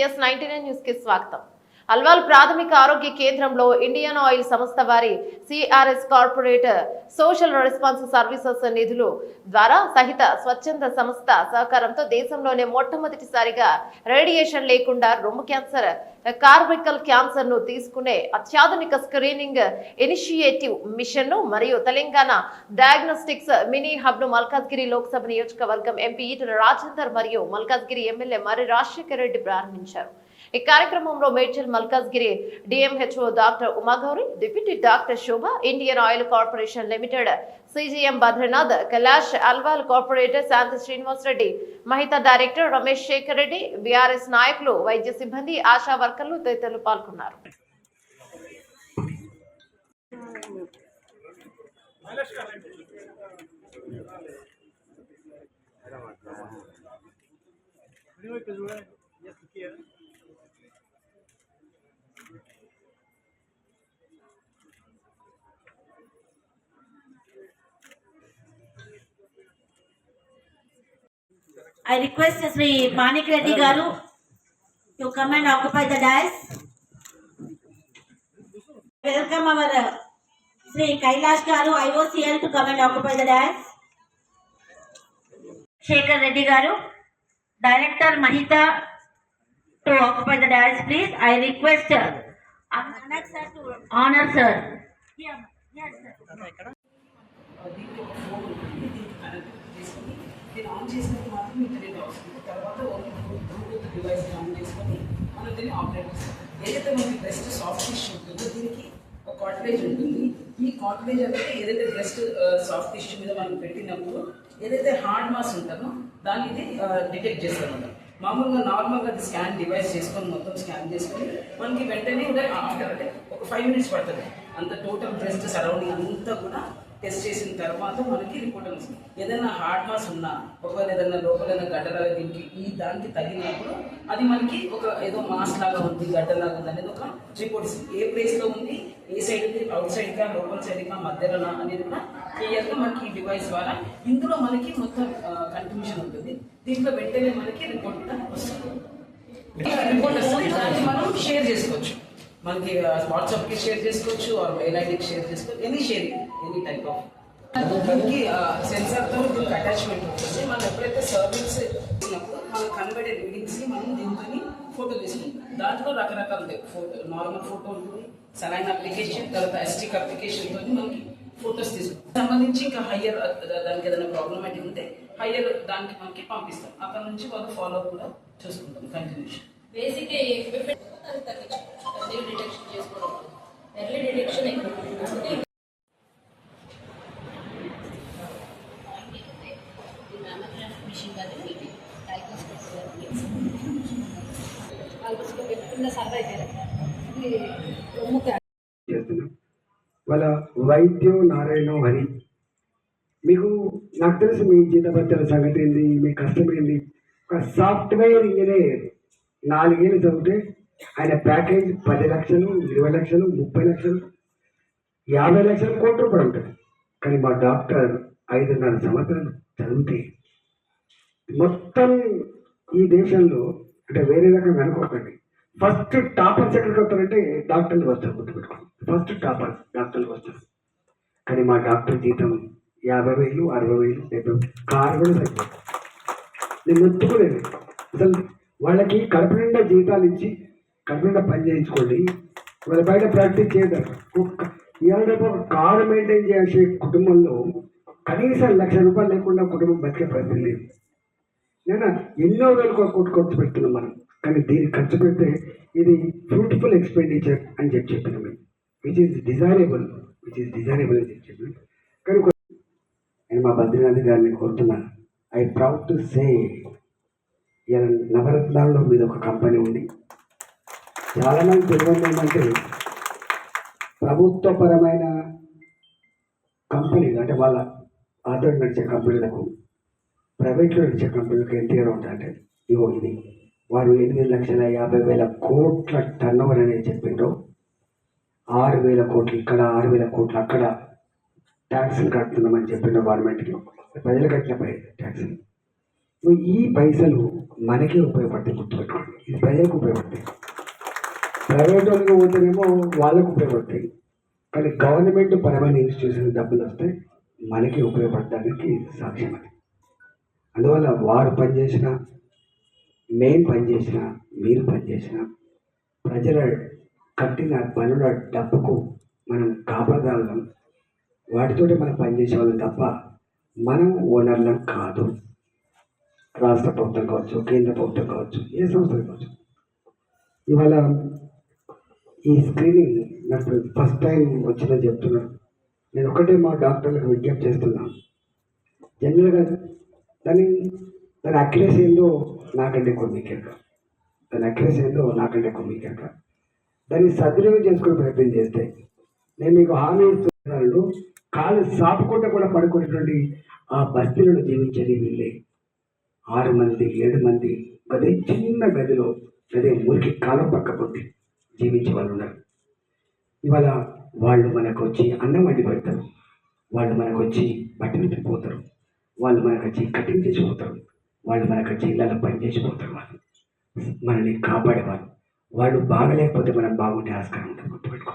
TS ninety nine news కి స్వాగతం అల్వాల్ ప్రాథమిక ఆరోగ్య కేంద్రంలో ఇండియన్ ఆయిల్ సంస్థ వారి CRS corporate social response services నిధులు ద్వారా సహిత స్వచ్ఛంద సంస్థ సహకారంతో దేశంలోనే మొట్టమొదటిసారిగా రేడియేషన్ లేకుండా రొమ్ము క్యాన్సర్ కార్బికల్ క్యాన్సర్ను తీసుకునే అత్యాధునిక స్క్రీనింగ్ ఇనిషియేటివ్ మిషన్ను మరియు తెలంగాణ డయాగ్నోస్టిక్స్ మినీ హబ్ను మల్కాజ్గిరి లోక్సభ నియోజకవర్గం ఎంపీ ఈటల రాజేందర్ మరియు మల్కాజ్గిరి ఎమ్మెల్యే మరి రాజశేఖర రెడ్డి ప్రారంభించారు. ఈ కార్యక్రమంలో Medchal Malkajgiri DMHO doctor Umagouri deputy doctor Shobha Indian Oil Corporation Limited CGM Badrinath Kailash Alwal corporator Shanti Srinivas Reddy Mahita director Ramesh Shekar Reddy BRS నాయకులు వైద్య సిబ్బంది ఆశా వర్కర్లు తదితరులు పాల్గొన్నారు. I request Sri Manik Reddy Garu to come and occupy the dais. Welcome our uh, Sri Kailash Garu IOCL to come and occupy the dais. Shekhar Reddy Garu, Director Mahita to occupy the dais please. I request sir to honor sir. Here, here sir. దీనికి ఒక phone ఉంటుంది దీనికి connect నేను on చేసినప్పుడు మాత్రం internet వస్తుంది. తర్వాత Bluetooth device on చేసుకొని మనం దీన్ని ఆపరేట్ చేస్తాం. ఏదైతే మనకి బ్రెస్ట్ సాఫ్ట్ టిష్యూ ఉంటుందో దీనికి ఒక కాటరేజ్ ఉంటుంది. ఈ కాటరేజ్ అనేది ఏదైతే బెస్ట్ సాఫ్ట్ టిష్యూ మీద మనం పెట్టినప్పుడు ఏదైతే హార్డ్ మాస్ ఉంటుందో దాన్ని ఇది డిటెక్ట్ చేస్తాం మనం మామూలుగా నార్మల్గా అది స్కాన్ డివైస్ చేసుకొని మొత్తం స్కాన్ చేసుకొని మనకి వెంటనే ఆఫ్టర్ అంటే ఒక ఫైవ్ మినిట్స్ పడుతుంది. అంత టోటల్ బ్రెస్ట్ సరౌండింగ్ అంతా కూడా టెస్ట్ చేసిన తర్వాత మనకి రిపోర్ట్ వస్తుంది. ఏదైనా హార్డ్ మాస్ ఉన్నా ఒకవేళ ఏదైనా లోపల గడ్డలాగా దీనికి ఈ దానికి తగిలినప్పుడు అది మనకి ఒక ఏదో మాస్ లాగా ఉంది గడ్డలాగా ఉంది అనేది ఒక రిపోర్ట్ ఇస్తుంది. ఏ ప్లేస్లో ఉంది? ఏ సైడ్ ఉంది? అవుట్ సైడ్గా లోపల సైడ్గా మధ్యలోనా అనేది కూడా క్లియర్గా మనకి ఈ డివైస్ ద్వారా ఇందులో మనకి మొత్తం కన్ఫ్యూషన్ ఉంటుంది. దీంట్లో వెంటనే మనకి రిపోర్ట్ కూడా వస్తుంది. రిపోర్ట్ వస్తుంది దాన్ని మనం షేర్ చేసుకోవచ్చు. మనకి వాట్సాప్కి షేర్ చేసుకోవచ్చు ఆర్ మెయిల్ ఐడికి షేర్ చేసుకోవచ్చు any sharing any type of మనకి సెన్సార్తో దీనికి అటాచ్మెంట్ ఉంటుంది. మనం ఎప్పుడైతే సర్వీస్ ఇచ్చినప్పుడు మనం కనబడే రీడింగ్స్ని మనం దీంతో ఫోటో తీసుకుంటాం దాంట్లో రకరకాల ఫోటో నార్మల్ ఫోటో ఉంటుంది సరైన అప్లికేషన్ తర్వాత ఎస్టిక్ అప్లికేషన్తో మనకి ఫొటోస్ తీసుకుంటాం సంబంధించి ఇంకా హయ్యర్ దానికి ఏదైనా ప్రాబ్లమాటిక్ ఉంటే హయ్యర్ దానికి మనకి పంపిస్తాం. అక్కడ నుంచి వాళ్ళు ఫాలో కూడా చూసుకుంటాం కంటిన్యూషన్ బేసిక్ ఎర్లీ డిటెక్షన్ చేసుకోవడం ఎర్లీ డిటెక్షన్ వాళ్ళ వైద్యం నారాయణం హరి మీకు నాకు తెలుసు మీ జీతభత్యాల సంగతి ఏంది? మీ కష్టం ఏంది? ఒక సాఫ్ట్వేర్ ఇంజనీర్ నాలుగేళ్ళు చదివితే ఆయన ప్యాకేజ్ పది లక్షలు ఇరవై లక్షలు ముప్పై లక్షలు యాభై లక్షలు కోటి రూపాయలు ఉంటుంది కానీ మా డాక్టర్ ఐదున్నర సంవత్సరాలు చదివితే మొత్తం ఈ దేశంలో అంటే వేరే రకంగా అనుకోకండి. ఫస్ట్ టాపర్స్ ఎక్కడికి వస్తారంటే డాక్టర్లు వస్తారు గుర్తుపెట్టుకోండి. ఫస్ట్ టాపర్స్ డాక్టర్లు వస్తారు. కానీ మా డాక్టర్ జీతం యాభై వేలు అరవై వేలు డెబ్బై కారు కూడా సరిపోతుంది నేను మెచ్చుకోలేదు అసలు వాళ్ళకి కడుపు నిండా జీతాలు ఇచ్చి కడుపు నిండా పని చేయించుకోండి. వాళ్ళ బయట ప్రాక్టీస్ చేయడం ఇవాళ రేపు ఒక కారు మెయింటైన్ చేసే కుటుంబంలో కనీసం లక్ష రూపాయలు లేకుండా కుటుంబం బతికే పరిస్థితి లేదు. నేను ఎన్నో వేలు కొట్టు ఖర్చు పెడుతున్నాం మనం. కానీ దీన్ని ఖర్చు పెడితే ఇది ఫ్రూట్ఫుల్ ఎక్స్పెండిచర్ అని చెప్పి చెప్పినాం మేము which is desirable which is desirable అని చెప్పి చెప్పినాం కానీ నేను మా బద్రీనాథ్ గారిని కోరుతున్నాను ఐ ప్రౌడ్ టు సే ఇలా నవరత్నాల్లో మీద ఒక కంపెనీ ఉంది. చాలామంది తెలియదు ఏమంటే ప్రభుత్వపరమైన కంపెనీలు అంటే వాళ్ళ ఆధార్ నడిచే కంపెనీలకు ప్రైవేట్లో నడిచే కంపెనీలకు ఎంత తేడా ఉంటుందంటే ఇగో ఇది. వారు ఎనిమిది లక్షల యాభై వేల కోట్ల టర్న్ ఓవర్ అనేది చెప్పిండ్రు. ఆరు వేల కోట్లు ఇక్కడ ఆరు వేల కోట్లు అక్కడ. ట్యాక్సులు కడుతున్నామని చెప్పిండ్రు గవర్నమెంట్కి ప్రజలు కట్టిన పై ట్యాక్సులు సో ఈ పైసలు మనకే ఉపయోగపడతాయి గుర్తుపెట్టుకోండి ఇది ప్రజలకు ఉపయోగపడతాయి. ప్రైవేట్ వాళ్ళకి పోతేనేమో వాళ్ళకు ఉపయోగపడతాయి. కానీ గవర్నమెంట్ పరమైన ఇన్స్టిట్యూషన్ డబ్బులు వస్తే మనకి ఉపయోగపడడానికి సాక్ష్యం అది. అందువల్ల వారు పనిచేసిన మేము పనిచేసిన మీరు పనిచేసిన ప్రజల కట్టిన పనుల డబ్బుకు మనం కాపాడగలం. వాటితోటి మనం పనిచేసే వాళ్ళం తప్ప మనం ఓనర్లం కాదు. రాష్ట్ర ప్రభుత్వం కావచ్చు కేంద్ర ప్రభుత్వం కావచ్చు ఏ సంస్థ కావచ్చు. ఇవాళ ఈ స్క్రీనింగ్ నాకు ఫస్ట్ టైం వచ్చిందని చెప్తున్నాను నేను ఒకటే మా డాక్టర్లకు విజ్ఞప్తి చేస్తున్నాను జనరల్గా దాని దాని అక్యురసీ ఏందో నాకంటే ఎక్కువ మీకెక్క దాని అక్యురసీ ఏందో నాకంటే ఎక్కువ మీకెక్క దాన్ని సద్వినియోగం చేసుకునే ప్రయత్నం చేస్తే నేను మీకు హామీ ఇస్తున్నాను కాలు సాపుకుంటే కూడా పడుకునేటువంటి ఆ బస్తీలను జీవించేది వీళ్ళే. ఆరు మంది ఏడు మంది అదే చిన్న గదిలో అదే మురికి కాలం పక్క పొట్టి జీవించే వాళ్ళు ఉన్నారు. ఇవాళ వాళ్ళు మనకు వచ్చి అన్నం వండి పెడతారు. వాళ్ళు మనకు వచ్చి బట్టలు తిప్పిపోతారు వాళ్ళు మనకు వచ్చి కటింగ్ చేసిపోతారు వాళ్ళు మనకు వచ్చి ఇళ్ళ పని చేసిపోతారు వాళ్ళు. మనల్ని కాపాడేవాళ్ళు వాళ్ళు. బాగలేకపోతే మనం బాగుండే ఆస్కారం ఉంటుంది గుర్తుపెట్టుకో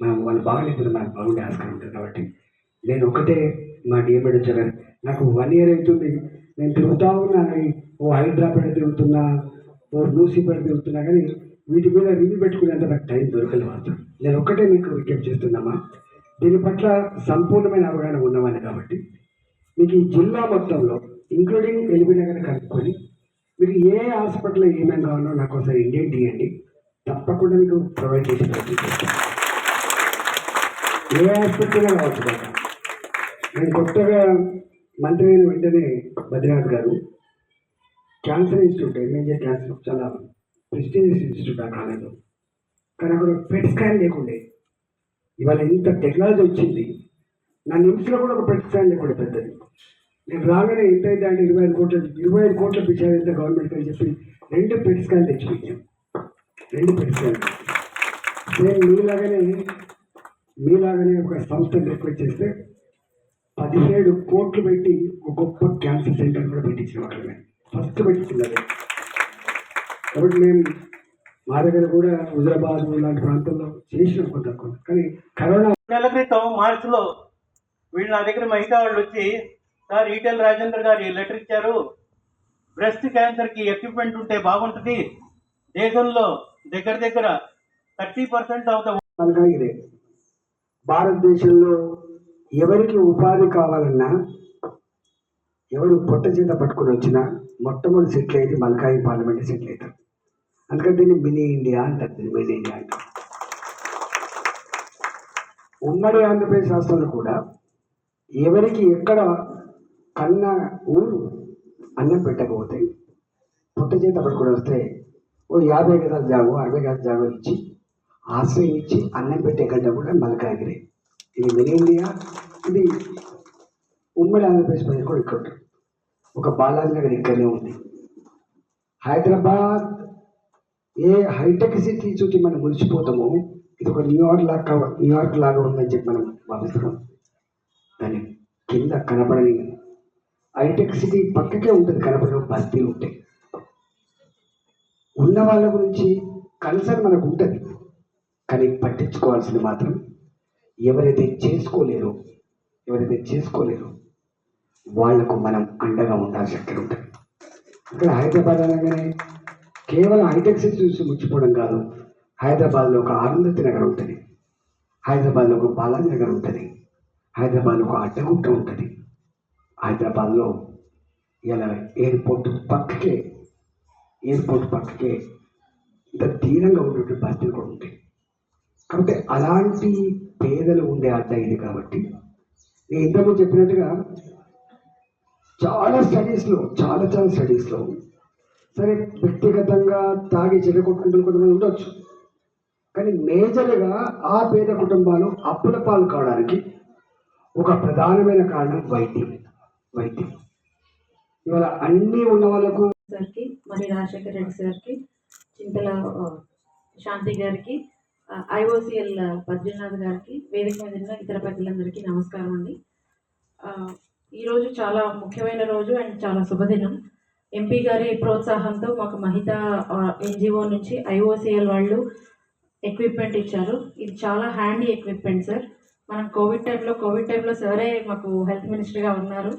మనం వాళ్ళు బాగలేకపోతే మనకు బాగుండే ఆస్కారం ఉంటుంది కాబట్టి నేను ఒకటే మా డిఎంఎడ్ వచ్చారు నాకు వన్ ఇయర్ అవుతుంది. నేను తిరుగుతూ ఉన్నా ఓ హైదరాబాద్ తిరుగుతున్నా ఓ లూసిపేట తిరుగుతున్నా కానీ వీటి మీద రివ్యూ పెట్టుకునేంత నాకు టైం దొరకలేదు మాత్రం. నేను ఒక్కటే మీకు విజ్ఞప్తి చేస్తున్నామా? దీని పట్ల సంపూర్ణమైన అవగాహన ఉన్నవాడిని కాబట్టి మీకు ఈ జిల్లా మొత్తంలో ఇంక్లూడింగ్ ఎల్బీ నగర్ కనుక్కొని మీకు ఏ హాస్పిటల్ ఏమేమి కావాలో నాకు ఒకసారి ఇండియన్ ఇవ్వండి తప్పకుండా మీకు ప్రొవైడ్ చేసే ప్రయత్నం చేస్తాను. ఏ హాస్పిటల్ కావచ్చు కదా నేను కొత్తగా మంత్రి అయిన వెంటనే బద్రీనాథ్ గారు క్యాన్సర్ ఇన్స్టిట్యూట్ ఎంఏజే క్యాన్సర్ చాలా ప్రెస్టీజియస్ ఇన్స్టిట్యూట్ ఆ కాలంలో కానీ అక్కడ పెట్ స్కాన్ లేకుండే. ఇవాళ ఇంత టెక్నాలజీ వచ్చింది. నా నిమిషంలో కూడా ఒక పెట్ స్కాన్ లేకుండా పెద్దది. నేను రాగానే ఎంత అయితే అంటే ఇరవై ఐదు కోట్ల ఇరవై ఐదు కోట్ల పిచ్చారు ఎంత గవర్నమెంట్ అని చెప్పి రెండు పెట్ స్కాన్ తెచ్చిపోయాం రెండు పెట్ స్కాన్ సేమ్ మీలాగానే మీలాగానే ఒక సంస్థ రిక్వెస్ట్ చేస్తే పదిహేడు కోట్లు పెట్టి ఒక గొప్ప క్యాన్సర్ సెంటర్ కూడా పెట్టించిన వాళ్ళమే ఫస్ట్ పెట్టించింది అదే. కాబట్టి మేము మా దగ్గర కూడా హుజరాబాద్ లాంటి ప్రాంతాల్లో చేసిన కొంత కానీ కరోనా నెల క్రితం మార్చిలో వీళ్ళు నా దగ్గర మహిళా వాళ్ళు వచ్చి సార్ ఈటెల్ రాజేంద్ర గారు లెటర్ ఇచ్చారు. బ్రెస్ట్ క్యాన్సర్కి ఎక్విప్మెంట్ ఉంటే బాగుంటుంది. దేశంలో దగ్గర దగ్గర థర్టీ పర్సెంట్ ఇదే. భారతదేశంలో ఎవరికి ఉపాధి కావాలన్నా ఎవరు పొట్ట చేత పట్టుకొని వచ్చినా మొట్టమొదటి సెటిల్ అయితే మల్కాయి పార్లమెంట్ సెటిల్ అవుతారు అందుకని దీన్ని మినీ ఇండియా అంటారు దీన్ని మినీ ఇండియా అంటారు. ఉమ్మడి ఆంధ్రప్రదేశ్ రాష్ట్రంలో కూడా ఎవరికి ఎక్కడ కన్న ఊరు అన్నం పెట్టకపోతే పుట్ట చేత పట్టుకొని వస్తే ఓ యాభై గజాలు జాగో అరవై గదాల జాగో ఇచ్చి ఆశ్రయం ఇచ్చి అన్నం పెట్టే గంట కూడా మలకాగిరి ఇది మినీ ఇండియా ఇది ఉమ్మడి ఆంధ్రప్రదేశ్ ప్రజలు కూడా ఇక్కడ ఒక బాలాజీ నగర్ ఇక్కడనే ఉంది. హైదరాబాద్ ఏ హైటెక్ సిటీ చూసి మనం మురిసిపోతామో ఇది ఒక న్యూయార్క్ లాగా న్యూయార్క్ లాగా ఉందని చెప్పి మనం భావిస్తున్నాం. దాని కింద కనపడని హైటెక్ సిటీ పక్కకే ఉంటుంది కనపడని బస్తీలు ఉంటాయి ఉన్న వాళ్ళ గురించి కన్సర్న్ మనకు ఉంటుంది. కానీ పట్టించుకోవాల్సింది మాత్రం ఎవరైతే చేసుకోలేరో ఎవరైతే చేసుకోలేరో వాళ్ళకు మనం అండగా ఉండాల్సి అక్కడ ఉంటుంది. ఇక్కడ హైదరాబాద్ అనగానే కేవలం హైటెక్ సిటీ చూసి ముచ్చిపోవడం కాదు హైదరాబాద్లో ఒక అరుంధతి నగర్ ఉంటుంది హైదరాబాద్లో ఒక బాలాజీ నగర్ ఉంటుంది హైదరాబాద్లో ఒక అడ్డగుట్ట ఉంటుంది. హైదరాబాద్లో ఇలా ఎయిర్పోర్ట్ పక్కకే ఎయిర్పోర్ట్ పక్కకే ఇంత తీరంగా ఉండేటువంటి బస్తీలు కూడా ఉంటాయి. అంటే అలాంటి పేదలు ఉండే అడ్డ ఇది కాబట్టి. నేను ఇంతకు చెప్పినట్టుగా చాలా స్టడీస్లో చాలా చాలా స్టడీస్లో సరే వ్యక్తిగతంగా తాగి చెడగొట్టుకుంటున్న కొంతమంది ఉండొచ్చు. కానీ మేజర్గా ఆ పేద కుటుంబాలు అప్పుల పాలు కావడానికి ఒక ప్రధానమైన కారణం వైద్యం. వైద్యం. ఇవాళ అన్నీ ఉన్న వాళ్ళకు సార్కి మరి రాజశేఖర్ రెడ్డి సార్కి చింతల శాంతి గారికి ఐఓసిఎల్ పద్మనాథ్ గారికి వేదిక మీద ఉన్న ఇతర పెద్దలందరికీ నమస్కారం అండి. ఈరోజు చాలా ముఖ్యమైన రోజు అండ్ చాలా శుభదినం. ఎంపీ గారి ప్రోత్సాహంతో మాకు మహిత ఎన్జిఓ నుంచి ఐఓసిఎల్ వాళ్ళు ఎక్విప్మెంట్ ఇచ్చారు. ఇది చాలా హ్యాండీ ఎక్విప్మెంట్ సార్ మనం కోవిడ్ టైంలో కోవిడ్ టైంలో సరే మాకు హెల్త్ మినిస్టర్గా ఉన్నారు.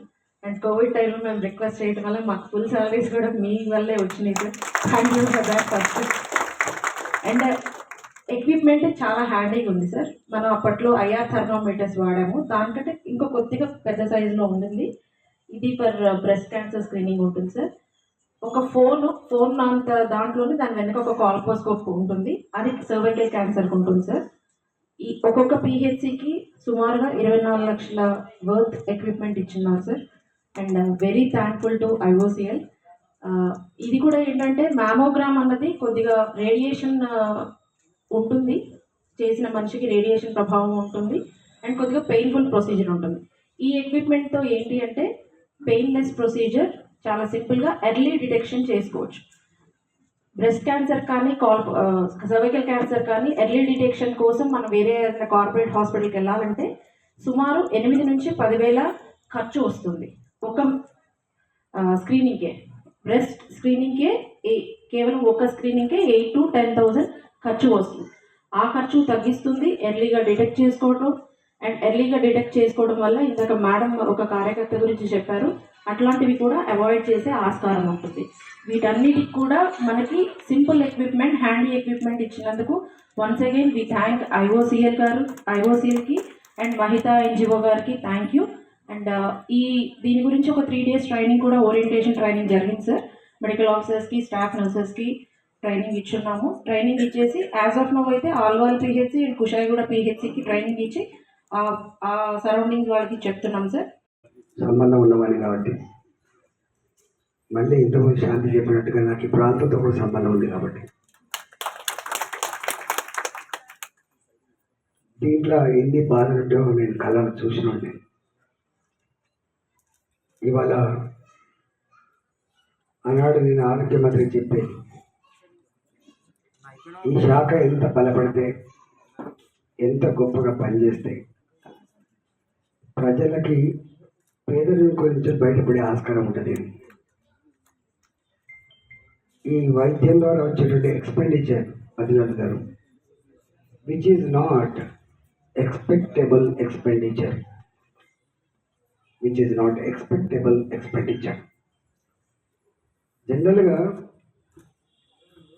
అండ్ కోవిడ్ టైంలో మేము రిక్వెస్ట్ చేయడం వల్ల మాకు ఫుల్ సాలరీస్ కూడా మీ వల్లే వచ్చినాయి sir thank you for that first and equipment చాలా హ్యాండీగా ఉంది సార్ మనం అప్పట్లో ఐఆర్ థర్మోమీటర్స్ వాడాము. దానికంటే ఇంకో కొద్దిగా పెద్ద సైజులో uh, ఉంటుంది ఇది ఫర్ బ్రెస్ట్ క్యాన్సర్ స్క్రీనింగ్ ఉంటుంది సార్ ఒక ఫోన్ ఫోన్ అంత దాంట్లోనే దాని వెనక ఒక కాల్పోస్కోప్ ఉంటుంది. అది సర్వైకల్ క్యాన్సర్కి ఉంటుంది సార్ ఈ ఒక్కొక్క పిహెచ్సికి సుమారుగా ఇరవై నాలుగు లక్షల వర్త్ ఎక్విప్మెంట్ ఇచ్చున్నారు sir and very thankful to IOCL ఇది కూడా ఏంటంటే మ్యామోగ్రామ్ అన్నది కొద్దిగా రేడియేషన్ ఉంటుంది. చేసిన మనిషికి రేడియేషన్ ప్రభావం ఉంటుంది. అండ్ కొద్దిగా పెయిన్ఫుల్ ప్రొసీజర్ ఉంటుంది. ఈ ఎక్విప్మెంట్తో ఏంటి అంటే పెయిన్లెస్ ప్రొసీజర్ చాలా సింపుల్గా ఎర్లీ డిటెక్షన్ చేసుకోవచ్చు. బ్రెస్ట్ క్యాన్సర్ కానీ కాల్ సర్వికల్ క్యాన్సర్ కానీ ఎర్లీ డిటెక్షన్ కోసం మనం వేరే ఏదైనా కార్పొరేట్ హాస్పిటల్కి వెళ్ళాలంటే సుమారు ఎనిమిది నుంచి పదివేల ఖర్చు వస్తుంది. ఒక స్క్రీనింగ్కే బ్రెస్ట్ స్క్రీనింగ్కే ఏ- కేవలం ఒక స్క్రీనింగ్కే ఎయిట్ టు టెన్ థౌజండ్ ఖర్చు వస్తుంది. ఆ ఖర్చు తగ్గిస్తుంది ఎర్లీగా డిటెక్ట్ చేసుకోవడం అండ్ ఎర్లీగా డిటెక్ట్ చేసుకోవడం వల్ల ఇందాక మేడం ఒక కార్యకర్త గురించి చెప్పారు. అట్లాంటివి కూడా అవాయిడ్ చేసే ఆస్కారం ఉంటుంది. వీటన్నిటికి కూడా మనకి సింపుల్ ఎక్విప్మెంట్ హ్యాండీ ఎక్విప్మెంట్ ఇచ్చినందుకు once again we thank IOCL గారు ఐఓసిఎల్కి అండ్ మహిత ఎన్జిఓ గారికి థ్యాంక్ యూ అండ్ ఈ దీని గురించి ఒక త్రీ డేస్ ట్రైనింగ్ కూడా ఓరియంటేషన్ ట్రైనింగ్ జరిగింది సార్ మెడికల్ ఆఫీసర్స్కి స్టాఫ్ నర్సెస్కి ట్రైనింగ్ ఇచ్చున్నాము. ట్రైనింగ్ ఇచ్చేసి యాజ్ ఆఫ్ నవ్ అయితే ఆల్వాల్ పిహెచ్సి అండ్ కుషాయిగూడ పిహెచ్సికి ట్రైనింగ్ ఇచ్చి ఆ- సరౌండింగ్ వాళ్ళకి చెప్తున్నాం సార్ సంబంధం ఉన్నవాడిని కాబట్టి. మళ్ళీ ఇంతకుముందు శాంతి చెప్పినట్టుగా నాకు ఈ ప్రాంతంతో కూడా సంబంధం ఉంది కాబట్టి. దీంట్లో ఎన్ని బాధలు నేను కళ్ళను చూసిన నేను ఇవాళ ఆనాడు నేను ఆరోగ్య మంత్రి చెప్పేది ఈ శాఖ ఎంత బలపడితే ఎంత గొప్పగా పనిచేస్తే ప్రజలకి పేదరికం నుంచి బయటపడే ఆస్కారం ఉంటుంది. ఈ వైద్యం ద్వారా వచ్చేటువంటి ఎక్స్పెండిచర్ అధినాథ్ గారు which is not expectable expenditure which is not expectable expenditure జనరల్గా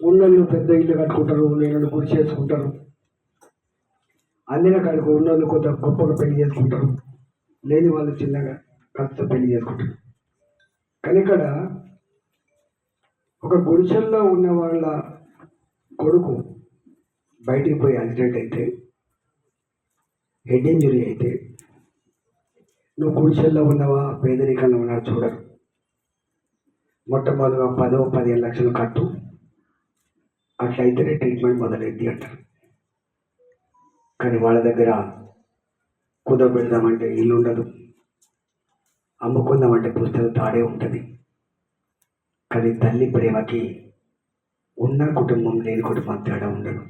ఉన్నోళ్ళు పెద్ద ఇల్లు కట్టుకుంటారు నేను గుడి చేసుకుంటారు. అందిన కాడికి ఉన్నోళ్ళు కొంత గొప్పగా పెళ్ళి చేసుకుంటారు. లేని వాళ్ళు చిన్నగా ఖర్చుతో పెళ్ళి చేసుకుంటారు. కానీ ఇక్కడ ఒక గుడిసెల్లో ఉన్న వాళ్ళ కొడుకు బయటికి పోయి యాక్సిడెంట్ అయితే హెడ్ ఇంజురీ అయితే నువ్వు గుడిసెల్లో ఉన్నవా? పేదరికంలో ఉన్నావా? చూడరు మొట్టమొదటిగా పదో పదిహేను లక్షలు కట్టు. అట్లయితేనే ట్రీట్మెంట్ మొదలైంది అంటారు. కానీ వాళ్ళ దగ్గర కుదవ పెడదామంటే ఇల్లు ఉండదు. అమ్ముకుందామంటే పుస్తకం తాడే ఉంటుంది. కానీ తల్లి ప్రేమకి ఉన్న కుటుంబం లేని కుటుంబం తేడా ఉండదు.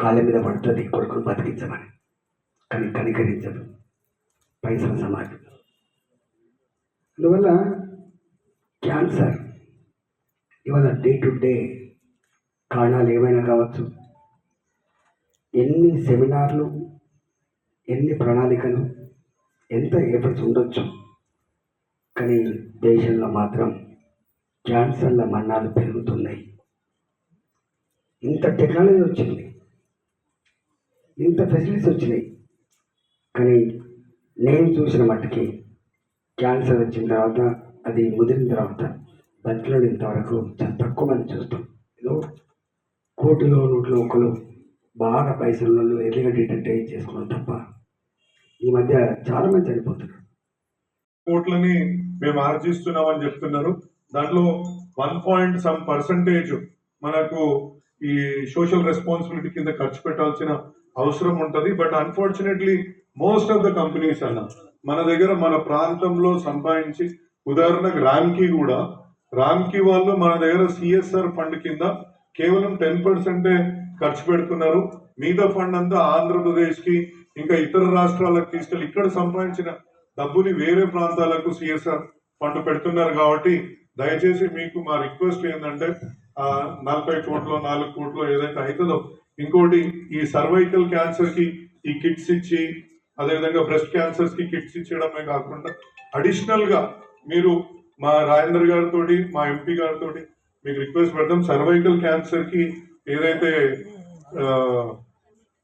కాళ్ళ మీద పడుతుంది కొడుకును బతికించమని. కానీ కనికరించదు. పైసల సమాజం అందువల్ల క్యాన్సర్ ఇవాళ డే టు డే కారణాలు ఏమైనా కావచ్చు? ఎన్ని సెమినార్లు ఎన్ని ప్రణాళికలు ఎంత ఎఫర్ట్స్ ఉండొచ్చు? కానీ దేశంలో మాత్రం క్యాన్సర్ల మరణాలు పెరుగుతున్నాయి. ఇంత టెక్నాలజీ వచ్చింది. ఇంత ఫెసిలిటీస్ వచ్చినాయి. కానీ నేను చూసిన మట్టుకి క్యాన్సర్ వచ్చిన తర్వాత అది ముదిరిన తర్వాత బతిలో ఇంతవరకు చాలా తక్కువ మంది చూస్తాం. ఏదో కోటిలో నూట్లో ఒకరు బాగా పైసల్లో ఎదిగడేటట్టే చేసుకున్నాం తప్ప ఈ మధ్య చాలా మంది చనిపోతున్నారు. కోట్లని మేము ఆర్జిస్తున్నామని చెప్తున్నారు. దాంట్లో వన్ పాయింట్ సమ్ పర్సంటేజ్ మనకు ఈ సోషల్ రెస్పాన్సిబిలిటీ కింద ఖర్చు పెట్టాల్సిన అవసరం ఉంటుంది. But unfortunately most of the companies అన్న మన దగ్గర మన ప్రాంతంలో సంపాదించి ఉదాహరణకు రామ్కి కూడా రామ్కి వాళ్ళు మన దగ్గర సిఎస్ఆర్ ఫండ్ కింద కేవలం టెన్ పర్సెంటే ఖర్చు పెడుతున్నారు. మిగతా ఫండ్ అంతా ఆంధ్రప్రదేశ్కి ఇంకా ఇతర రాష్ట్రాలకు తీసుకెళ్ళి ఇక్కడ సంపాదించిన డబ్బుని వేరే ప్రాంతాలకు సిఎస్ఆర్ ఫండ్ పెడుతున్నారు కాబట్టి దయచేసి మీకు మా రిక్వెస్ట్ ఏంటంటే నలభై కోట్లు నాలుగు కోట్లు ఏదైతే అవుతుందో ఇంకోటి ఈ సర్వైకల్ క్యాన్సర్కి ఈ కిట్స్ ఇచ్చి అదేవిధంగా బ్రెస్ట్ క్యాన్సర్స్కి కిట్స్ ఇచ్చడమే కాకుండా అడిషనల్గా మీరు మా రాజేందర్ గారితో మా ఎంపీ గారితో మీకు రిక్వెస్ట్ పెడతాం. సర్వైకల్ క్యాన్సర్కి ఏదైతే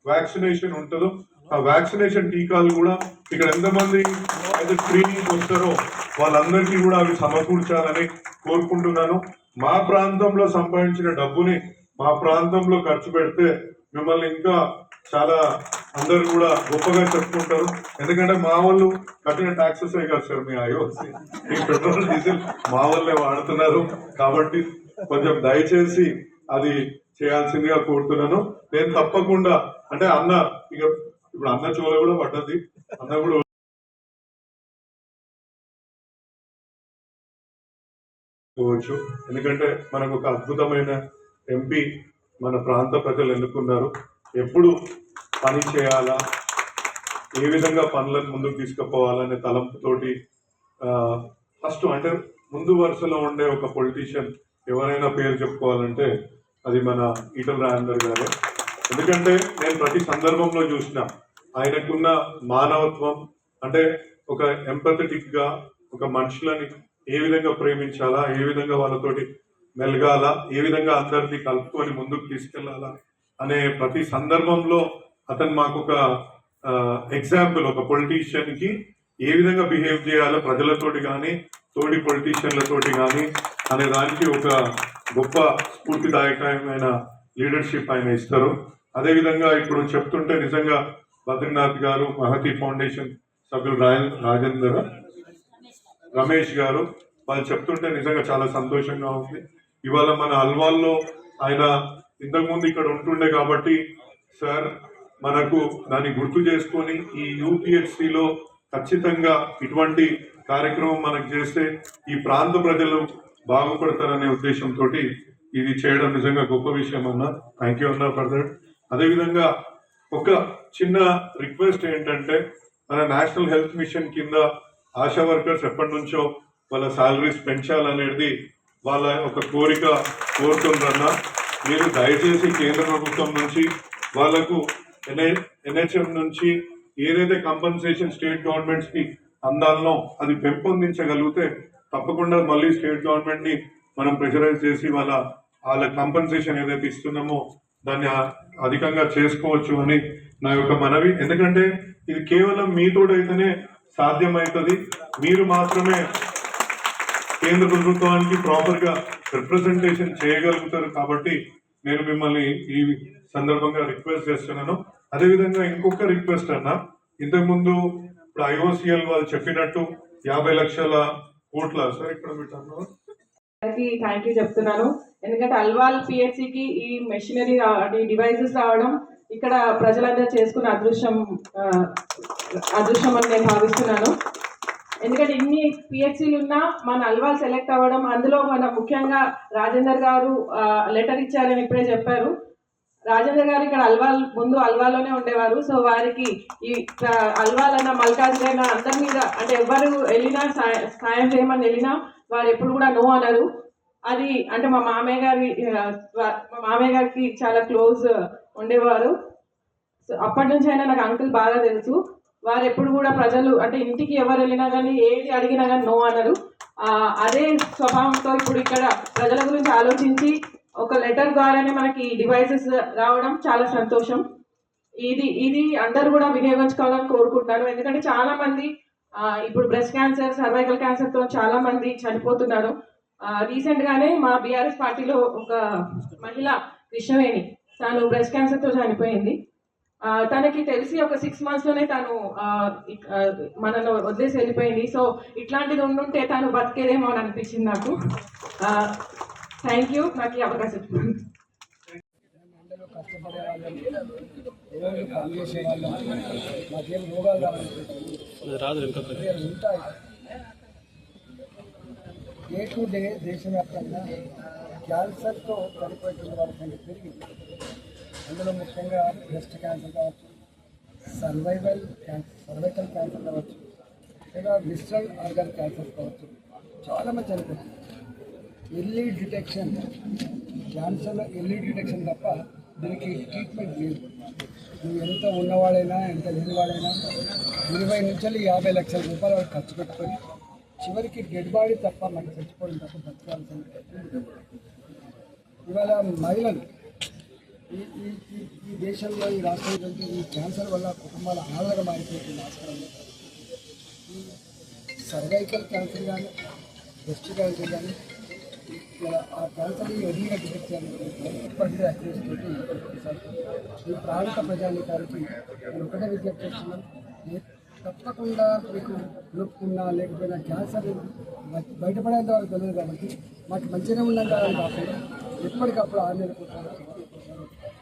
వ్యాక్సినేషన్ ఉంటుందో ఆ వ్యాక్సినేషన్ టీకాలు కూడా ఇక్కడ ఎంతమంది అయితే స్క్రీనింగ్ వస్తారో వాళ్ళందరికీ కూడా అవి సమకూర్చాలని కోరుకుంటున్నాను. మా ప్రాంతంలో సంపాదించిన డబ్బుని మా ప్రాంతంలో ఖర్చు పెడితే మిమ్మల్ని ఇంకా చాలా అందరు కూడా గొప్పగా చెప్పుకుంటారు. ఎందుకంటే మా వాళ్ళు కట్టిన టాక్సెస్ కదా సార్ మీ అయ్యో ఈ పెట్రోల్ డీజిల్ మా వాళ్ళే వాడుతున్నారు. కాబట్టి కొంచెం దయచేసి అది చేయాల్సిందిగా కోరుతున్నాను. నేను తప్పకుండా అంటే అన్న ఇక ఇప్పుడు అన్న చోల కూడా పడ్డది. అన్న కూడా పోవచ్చు. ఎందుకంటే మనకు ఒక అద్భుతమైన ఎంపీ మన ప్రాంత ప్రజలు ఎన్నుకున్నారు. ఎప్పుడు పని చేయాలా? ఏ విధంగా పనులను ముందుకు తీసుకుపోవాలనే తలంపుతోటి ఫస్ట్ అంటే ముందు వరుసలో ఉండే ఒక పొలిటీషియన్ ఎవరైనా పేరు చెప్పుకోవాలంటే అది మన ఈటల రాజేందర్ గారే. ఎందుకంటే నేను ప్రతి సందర్భంలో చూసిన ఆయనకున్న మానవత్వం అంటే ఒక ఎంపథటిక్గా ఒక మనుషులని ఏ విధంగా ప్రేమించాలా ఏ విధంగా వాళ్ళతోటి మెలగాల ఏ విధంగా అందరినీ కలుపుకొని ముందుకు తీసుకెళ్ళాలా అనే ప్రతి సందర్భంలో అతను మాకు ఒక ఎగ్జాంపుల్ ఒక పొలిటీషియన్కి ఏ విధంగా బిహేవ్ చేయాలో ప్రజలతోటి కానీ తోటి పొలిటీషియన్లతోటి కానీ అనే దానికి ఒక గొప్ప స్ఫూర్తిదాయకమైన లీడర్షిప్ ఆయన ఇస్తారు. అదేవిధంగా ఇప్పుడు చెప్తుంటే నిజంగా బద్రీనాథ్ గారు మహతి ఫౌండేషన్ సభ్యులు రాయ రాజేందర్ రమేష్ గారు వాళ్ళు చెప్తుంటే నిజంగా చాలా సంతోషంగా ఉంది. ఇవాళ మన అల్వాల్లో ఆయన ఇంతకుముందు ఇక్కడ ఉంటుండే కాబట్టి సార్ మనకు దాన్ని గుర్తు చేసుకొని ఈ యూపీహెచ్సిలో ఖచ్చితంగా ఇటువంటి కార్యక్రమం మనకు చేస్తే ఈ ప్రాంత ప్రజలు బాగుపడతారనే ఉద్దేశంతో ఇది చేయడం నిజంగా గొప్ప విషయం అన్న. థ్యాంక్ యూ అన్న ఫర్ దట్ అదేవిధంగా ఒక చిన్న రిక్వెస్ట్ ఏంటంటే మన నేషనల్ హెల్త్ మిషన్ కింద ఆశా వర్కర్స్ ఎప్పటి నుంచో వాళ్ళ శాలరీస్ పెంచాలనేది వాళ్ళ ఒక కోరిక కోరుతుందన్న. మీరు దయచేసి కేంద్ర ప్రభుత్వం నుంచి వాళ్ళకు ఎన్ఐ ఎన్హెచ్ఎం నుంచి ఏదైతే కంపన్సేషన్ స్టేట్ గవర్నమెంట్స్కి అందాలనో అది పెంపొందించగలిగితే తప్పకుండా మళ్ళీ స్టేట్ గవర్నమెంట్ని మనం ప్రెషరైజ్ చేసి వాళ్ళ వాళ్ళ కంపన్సేషన్ ఏదైతే ఇస్తున్నామో దాన్ని అధికంగా చేసుకోవచ్చు అని నా యొక్క మనవి. ఎందుకంటే ఇది కేవలం మీతోడైతేనే సాధ్యమవుతుంది మీరు మాత్రమే కేంద్ర ప్రభుత్వానికి ప్రాపర్గా రిప్రజెంటేషన్ చేయగలుగుతారు కాబట్టి నేను మిమ్మల్ని ఈ సందర్భంగా రిక్వెస్ట్ చేస్తున్నాను. అదేవిధంగా ఇంకొక రిక్వెస్ట్ అన్న ఇంతకుముందు ఇప్పుడు ఐఓసిఎల్ వాళ్ళు చెప్పినట్టు యాభై లక్షల కోట్ల సార్ ఇక్కడ పెట్టాను థ్యాంక్ యూ చెప్తున్నాను. ఎందుకంటే అల్వాల్ పిహెచ్సికి ఈ మెషినరీ ఈ డివైసెస్ రావడం ఇక్కడ ప్రజలందరూ చేసుకున్న అదృశ్యం అదృశ్యం అని నేను భావిస్తున్నాను. ఎందుకంటే ఇన్ని పిహెచ్సీలు ఉన్నా మన అల్వాల్ సెలెక్ట్ అవ్వడం అందులో మన ముఖ్యంగా రాజేందర్ గారు లెటర్ ఇచ్చారని ఇప్పుడే చెప్పారు. రాజేంద్ర గారు ఇక్కడ అల్వాల్ ముందు అల్వాలోనే ఉండేవారు. సో వారికి ఈ ఆ, అల్వాల్ అన్న మల్కాజ్ అందరి మీద అంటే ఎవరు వెళ్ళినా సాయం చేయమని వెళ్ళినా వారు ఎప్పుడు కూడా నో అనరు. అది అంటే మా మామయ్య గారి మా మామయ్య గారికి చాలా క్లోజ్ ఉండేవారు. సో అప్పటి నుంచి అయినా నాకు అంకుల్ బాగా తెలుసు. వారు ఎప్పుడు కూడా ప్రజలు అంటే ఇంటికి ఎవరు వెళ్ళినా కానీ ఏది అడిగినా కానీ నో అనరు. అదే స్వభావంతో ఇప్పుడు ఇక్కడ ప్రజల గురించి ఆలోచించి ఒక లెటర్ ద్వారానే మనకి డివైసెస్ రావడం చాలా సంతోషం. ఇది ఇది అందరూ కూడా వినియోగించుకోవాలని కోరుకుంటున్నాను ఎందుకంటే చాలా మంది ఇప్పుడు బ్రెస్ట్ క్యాన్సర్ సర్వైకల్ క్యాన్సర్తో చాలా మంది చనిపోతున్నారు. రీసెంట్ గానే మా బీఆర్ఎస్ పార్టీలో ఒక మహిళ కృష్ణవేణి తను బ్రెస్ట్ క్యాన్సర్తో చనిపోయింది. తనకి తెలిసి ఒక సిక్స్ మంత్స్లోనే తను మనలో వదిలేసి వెళ్ళిపోయింది. సో ఇట్లాంటిది ఉండుంటే తను బతికేదేమో అని అనిపించింది నాకు. థ్యాంక్ యూ నాకు ఈ అవకాశం ఇచ్చినందుకు. ఎండలో కష్టపడే వాళ్ళని రోజు పనిచేసే వాళ్ళని మాకేం రోగాలు రావాలి ఉంటాయి డే టు డే దేశవ్యాప్తంగా క్యాన్సర్తో చనిపోయేటువంటి వాళ్ళ సంఖ్య పెరిగింది అందులో ముఖ్యంగా బ్రెస్ట్ క్యాన్సర్ కావచ్చు సర్వైవల్ క్యాన్సర్ సర్వైకల్ క్యాన్సర్ కావచ్చు. లేదా విస్ట్రల్ ఆర్గాన్ క్యాన్సర్ కావచ్చు. చాలామంది చనిపోతుంది ఎర్లీ డిటెక్షన్ క్యాన్సర్లో ఎర్లీ డిటెక్షన్ తప్ప దీనికి ట్రీట్మెంట్ లేదు. నువ్వు ఎంత ఉన్నవాడైనా ఎంత లేనివాడైనా ఇరవై నుంచి యాభై లక్షల రూపాయలు వాడు ఖర్చు పెట్టుకొని చివరికి డెడ్ బాడీ తప్ప మనకి చచ్చిపోవడం తప్ప బతకాల్సిన ఇవాళ మహిళలు ఈ ఈ ఈ- దేశంలో ఈ రాష్ట్రంలో ఈ క్యాన్సర్ వల్ల కుటుంబాల ఆధారం అయిపోతుంది రాష్ట్రంలో ఈ సర్వైకల్ క్యాన్సర్ కానీ బ్రెస్ట్ క్యాన్సర్ కానీ ఆ క్యాన్సర్ని ఎర్లీగా డిటెక్ట్ చేయాలని అక్యూస్ తోటి ఈ ప్రాంత ప్రజానికానికి నేను ఒకటే విజ్ఞప్తి చేస్తున్నాను తప్పకుండా మీకు నొప్పున్నా లేకపోయినా క్యాన్సర్ బయటపడేంత వరకు తెలియదు కాబట్టి మాకు మంచిగా ఉందని కాకుండా ఎప్పటికప్పుడు ఆరు నెలలకు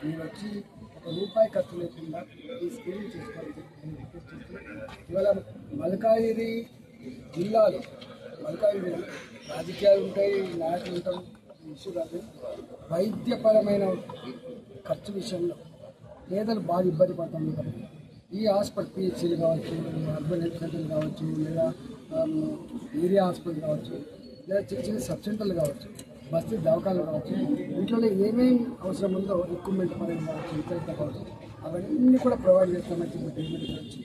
మీరు వచ్చి ఒక రూపాయి ఖర్చు లేకుండా ఈ స్క్రీనింగ్ చేసుకోవాలి ఇవాళ మల్కాజిగిరి జిల్లాలో మల్కాజిగిరి రాజకీయాలు ఉంటాయి నాయకులు ఉంటాయి ఇష్యూ కాదు వైద్యపరమైన ఖర్చు విషయంలో పేదలు బాగా ఇబ్బంది పడుతుంది కాబట్టి ఈ హాస్పిటల్ పిహెచ్సీలు కావచ్చు అర్బన్ హెల్త్ సెంటర్లు కావచ్చు లేదా ఏరియా హాస్పిటల్ కావచ్చు లేదా చిన్న చిన్న సబ్ సెంటర్లు కావచ్చు బస్తీ దవాఖాలు కావచ్చు వీటిలో ఏమేమి అవసరం ఉందో ఎక్విప్మెంట్ పరంగా కావచ్చు ఇతరత కావచ్చు అవన్నీ కూడా ప్రొవైడ్ చేస్తామని చెప్పి ట్రీట్మెంట్ గురించి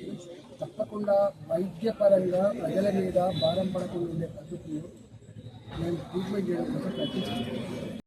తప్పకుండా వైద్యపరంగా ప్రజల మీద భారం పడకుండా ఉండే పద్ధతులు మేము ట్రీట్మెంట్ చేయడం కోసం ప్రయత్నిస్తాం.